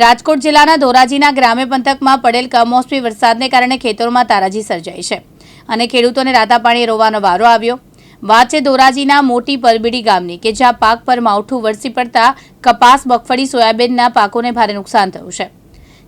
રાજકોટ જિલ્લાના ધોરાજીના ગ્રામ્ય પંથકમાં પડેલ કમોસમી વરસાદને કારણે ખેતરોમાં તારાજી સર્જાઈ છે અને ખેડૂતોને રાતા પાણી રોવાનો વારો આવ્યો. વાત છે ધોરાજીના મોટી પરબીડી ગામની કે જ્યાં પાક પર માવઠું વરસી પડતા કપાસ મગફળી સોયાબીનના પાકોને ભારે નુકસાન થયું છે.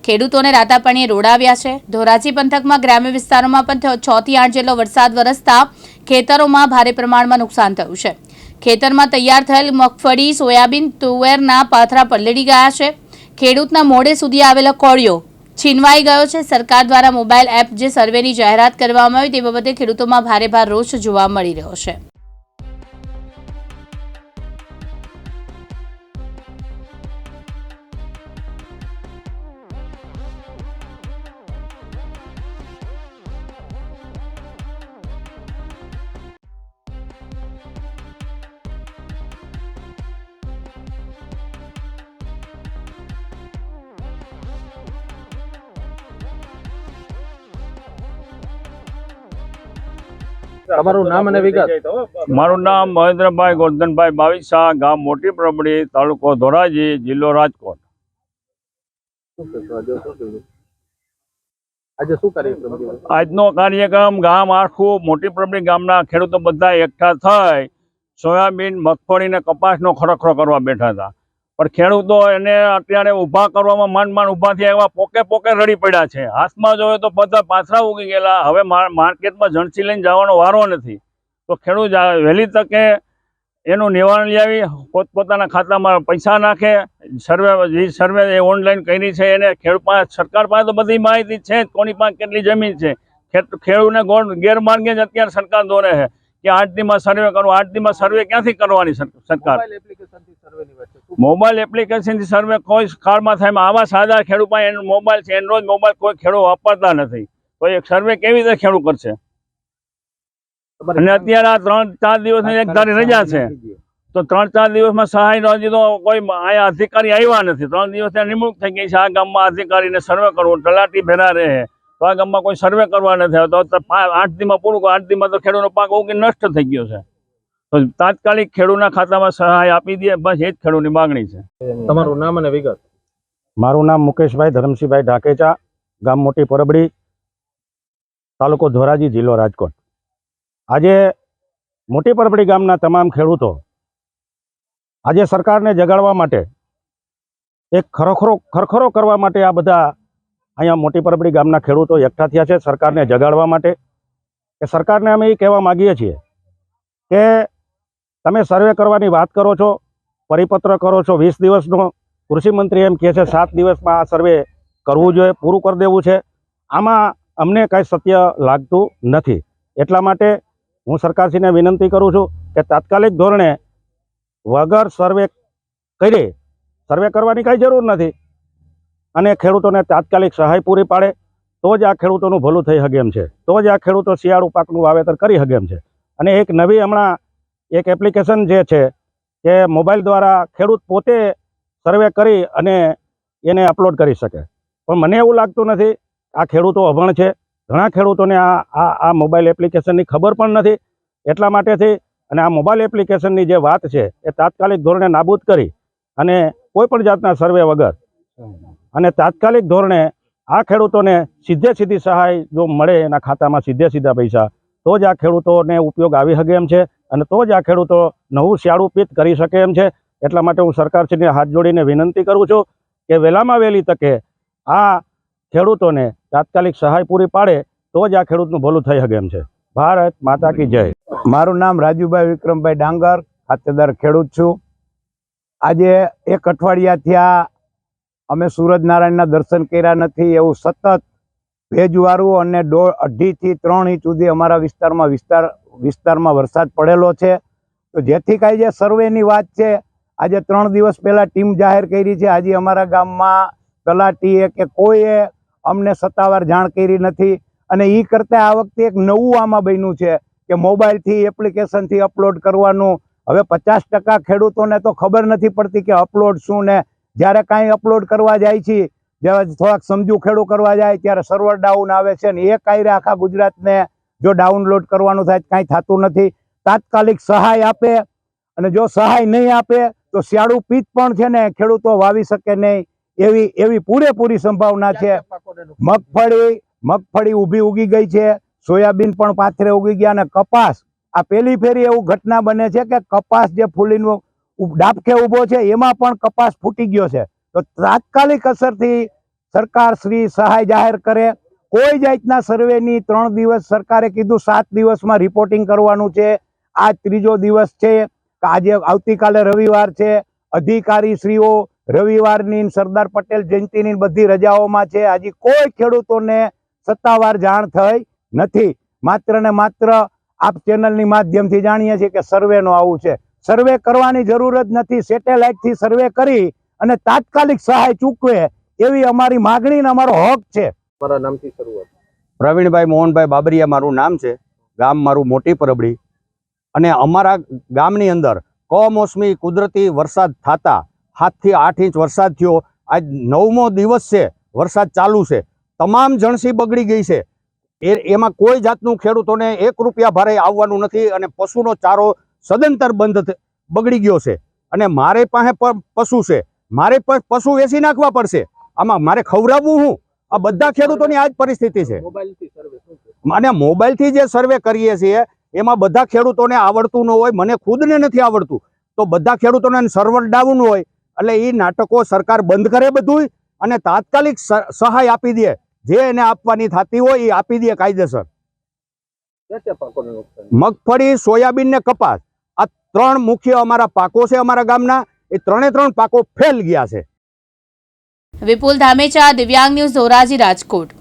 ખેડૂતોને રાતા પાણીએ રોડાવ્યા છે. ધોરાજી પંથકમાં ગ્રામ્ય વિસ્તારોમાં પણ છ થી આઠ જેટલો વરસાદ વરસતા ખેતરોમાં ભારે પ્રમાણમાં નુકસાન થયું છે. ખેતરમાં તૈયાર થયેલ મગફળી, સોયાબીન, તુવેરના પાથરા પલળી ગયા છે. ખેડૂતના મોડે સુધી આવેલો કોળિયો છીનવાઈ ગયો છે. સરકાર દ્વારા મોબાઈલ એપ જે સર્વેની જાહેરાત કરવામાં આવી તે બાબતે ખેડૂતોમાં ભારે ભાર રોષ જોવા મળી રહ્યો છે. તમારું નામ અને વિગત. મારું નામ મહેન્દ્રભાઈ ગોરધનભાઈ બાવીસા ગામ મોટી પ્રબડી તાલુકો ધોરાજી જિલ્લો રાજકોટ? આજનો કાર્યક્રમ ગામ આખું મોટી પ્રબડી ગામના ખેડૂતો બધા એકઠા થઈ સોયાબીન મગફળી ને કપાસનો ખરખરો કરવા બેઠા હતા. પણ ખેડૂતો એને અત્યારે ઊભા કરવામાં માંડ માંડ ઊભા થયા, એવા પોકે પોકે રડી પડ્યા છે. હાથમાં જોવે તો બધા પાથરા ઉગી ગયેલા. હવે માર્કેટમાં જણસી લઈને જવાનો વારો નથી. તો ખેડૂત વહેલી તકે એનું નિવારણ લાવી પોતપોતાના ખાતામાં પૈસા નાખે. સર્વે જે સર્વે એ ઓનલાઈન કરી છે, એને ખેડૂત પાસે સરકાર પાસે તો બધી માહિતી છે કોની પાસે કેટલી જમીન છે? ખેડ- ખેડૂતને ગેરમાર્ગે જ અત્યારે સરકાર દોરે છે કે આઠ દીમાં સર્વે કરવો આઠ દીમાં સર્વે ક્યાંથી કરવાની સરકાર? મોબાઈલ એપ્લિકેશનથી સર્વે કોઈ કાળમાં થાય આવા સાદા ખેડૂત પાસે એનો મોબાઈલ છે એન્ડ્રોઈડ મોબાઈલ કોઈ ખેડૂત વાપરતા નથી. તો એક સર્વે કેવી રીતે ખેડૂત કરશે? અને અત્યારે આ ત્રણ ચાર દિવસની એક તારી રજા છે. તો ત્રણ ચાર દિવસમાં સહાયનો હજી તો કોઈ અહીંયા અધિકારી આવ્યા નથી. ત્રણ દિવસ ત્યાં નિમણૂક થઈ ગઈ છે આ ગામમાં અધિકારીને સર્વે કરવું. તલાટી ભેરા રહે. તો આ ગામમાં કોઈ સર્વે કરવા નથી આવતો. આઠ દીમાં પૂરું. આઠ દીમાં તો ખેડૂતનો પાક ઉગી નષ્ટ થઈ ગયો છે. તો તાત્કાલિક ખેડૂતના ખાતામાં સહાય આપી દે બસ એ જ ખેડૂતની માગણી છે. તમારું નામ અને વિગત. મારું નામ મુકેશભાઈ ધરમસિંહભાઈ ઢાકેચા ગામ મોટી પરબડી તાલુકો ધોરાજી જિલ્લો રાજકોટ. આજે મોટી પરબડી ગામના તમામ ખેડૂતો આજે સરકારને જગાડવા માટે એક ખરખરો ખરખરો કરવા માટે આ બધા અહીંયા મોટી પરબડી ગામના ખેડૂતો એકઠા થયા છે સરકારને જગાડવા માટે. કે સરકારને અમે એ કહેવા માગીએ છીએ કે તમે સર્વે કરવાની વાત કરો છો, પરિપત્ર કરો છો વીસ દિવસનો કૃષિમંત્રી એમ કહે છે, સાત દિવસમાં આ સર્વે કરવું જોઈએ, પૂરું કરી દેવું છે. આમાં અમને કાંઈ સત્ય લાગતું નથી. એટલા માટે હું સરકારશ્રીને વિનંતી કરું છું કે તાત્કાલિક ધોરણે વગર સર્વે કરી સર્વે કરવાની કાંઈ જરૂર નથી. અને ખેડૂતોને તાત્કાલિક સહાય પૂરી પાડે, તો જ આ ખેડૂતોનું ભલું થઈ શકે એમ છે. તો જ આ ખેડૂતો શિયાળુ પાકનું વાવેતર કરી શકે છે. અને એક નવી હમણાં એક એપ્લિકેશન જે છે એ મોબાઈલ દ્વારા ખેડૂત પોતે સર્વે કરી અને એને અપલોડ કરી શકે. પણ મને એવું લાગતું નથી આ ખેડૂતો અભણ છે. ઘણા ખેડૂતોને આ આ આ મોબાઈલ એપ્લિકેશનની ખબર પણ નથી. એટલા માટેથી અને આ મોબાઈલ એપ્લિકેશનની જે વાત છે એ તાત્કાલિક ધોરણે નાબૂદ કરી અને કોઈ પણ જાતના સર્વે વગર. અને તાત્કાલિક ધોરણે આ ખેડૂતોને સીધે સીધી સહાય જો મળે એના ખાતામાં સીધે સીધા પૈસા, તો જ આ ખેડૂતોને ઉપયોગ આવી શકે એમ છે. અને તો જ આ ખેડૂતો નવું શિયાળું પિત કરી શકે એમ છે. એટલા માટે હું સરકારશ્રીને હાથ જોડીને વિનંતી કરું છું કે વહેલામાં વહેલી તકે આ ખેડૂતોને તાત્કાલિક સહાય પૂરી પાડે તો જ આ ખેડૂતનું ભલું થઈ શકે એમ છે. ભારત માતા કી જય. મારું નામ રાજુભાઈ વિક્રમભાઈ ડાંગર, ખાતેદાર ખેડૂત છું. આજે એક અઠવાડિયાથી આ અમે સૂરજનારાયણના દર્શન કર્યા નથી એવું સતત ભેજવાળું અને દોઢ અઢીથી ત્રણ ઇંચ સુધી અમારા વિસ્તારમાં વિસ્તાર વિસ્તારમાં વરસાદ પડેલો છે. તો જેથી કાંઈ જે સર્વેની વાત છે, આજે ત્રણ દિવસ પહેલાં ટીમ જાહેર કરી છે. આજે અમારા ગામમાં તલાટીએ કે કોઈએ અમને સત્તાવાર જાણ કરી નથી. અને એ કરતાં આ વખતે એક નવું આમાં બન્યું છે કે મોબાઈલથી એપ્લિકેશનથી અપલોડ કરવાનું. હવે પચાસ ટકા ખેડૂતોને તો ખબર નથી પડતી કે અપલોડ શું ને જ્યારે કાંઈ અપલોડ કરવા જાય છે, જ્યારે થોડાક સમજુ ખેડૂ કરવા જાય, ત્યારે સર્વર ડાઉન આવે છે ને એ કાંઈ આખા ગુજરાતને જો ડાઉનલોડ કરવાનું થાય કાંઈ થતું નથી. તાત્કાલિક સહાય આપે અને જો સહાય નહીં આપે તો શિયાળુ પીત પણ છે ને ખેડૂતો વાવી શકે નહીં. એવી એવી પૂરેપૂરી સંભાવના છે? મગફળી મગફળી ઊભી ઉગી ગઈ છે. સોયાબીન પણ પાથરે ઉગી ગયા અને કપાસ. આ પેલી ફેરી એવું ઘટના બને છે કે કપાસ જે ફૂલીનો ડાબકે ઊભો છે, એમાં પણ કપાસ ફૂટી ગયો છે. તો તાત્કાલિક અસરથી સરકાર શ્રી સહાય જાહેર કરે. કોઈ જાતના સર્વેની ત્રણ દિવસ સરકારે કીધું, સાત દિવસમાં રિપોર્ટિંગ કરવાનું છે. આ ત્રીજો દિવસ છે આજે આવતીકાલે રવિવાર છે. અધિકારીશ્રીઓ રવિવારની સરદાર પટેલ જયંતિની બધી રજાઓમાં છે. હજી કોઈ ખેડૂતોને સત્તાવાર જાણ થઈ નથી. માત્ર ને માત્ર આપ ચેનલની માધ્યમથી જાણીએ છીએ કે સર્વેનો આવું છે. સર્વે કરવાની જરૂર જ નથી. સેટેલાઇટથી સર્વે કરી અને તાત્કાલિક સહાય ચૂકવે એવી અમારી માગણી અમારો હક છે. તમારા નામથી શરૂઆત. પ્રવીણભાઈ મોહનભાઈ બાબરિયા મારું નામ છે. ગામ મારું મોટી પરબડી. અને અમારા ગામની અંદર કમોસમી કુદરતી વરસાદ થતા સાતથી આઠ ઇંચ વરસાદ થયો. આજ નવમો દિવસ છે, વરસાદ ચાલુ છે. તમામ જણસી બગડી ગઈ છે. એ એમાં કોઈ જાતનું ખેડૂતોને એક રૂપિયા ભારે આવવાનું નથી અને પશુનો ચારો સદંતર બંધ બગડી ગયો છે. અને મારે પાસે પણ પશુ છે. મારે પણ પશુ વેચી નાખવા પડશે. આમાં મારે ખવડાવવું હું? આ બધા ખેડૂતોની આ જ પરિસ્થિતિ છે. અને મોબાઈલથી જે સર્વે કરીએ છીએ, એમાં બધા ખેડૂતોને આવડતું ન હોય, મને ખુદને નથી આવડતું. તો બધા ખેડૂતોને સર્વર ડાઉન હોય, એટલે એ નાટકો સરકાર બંધ કરે બધું અને તાત્કાલિક સહાય આપી દે. જે એને આપવાની થતી હોય એ આપી દે કાયદેસર. મગફળી, સોયાબીન ને કપાસ. આ ત્રણ મુખ્ય અમારા પાકો છે અમારા ગામના. એ ત્રણે ત્રણ પાકો ફેલ ગયા છે. વિપુલ ધામેચા દિવ્યાંગ ન્યૂઝ ધોરાજી રાજકોટ.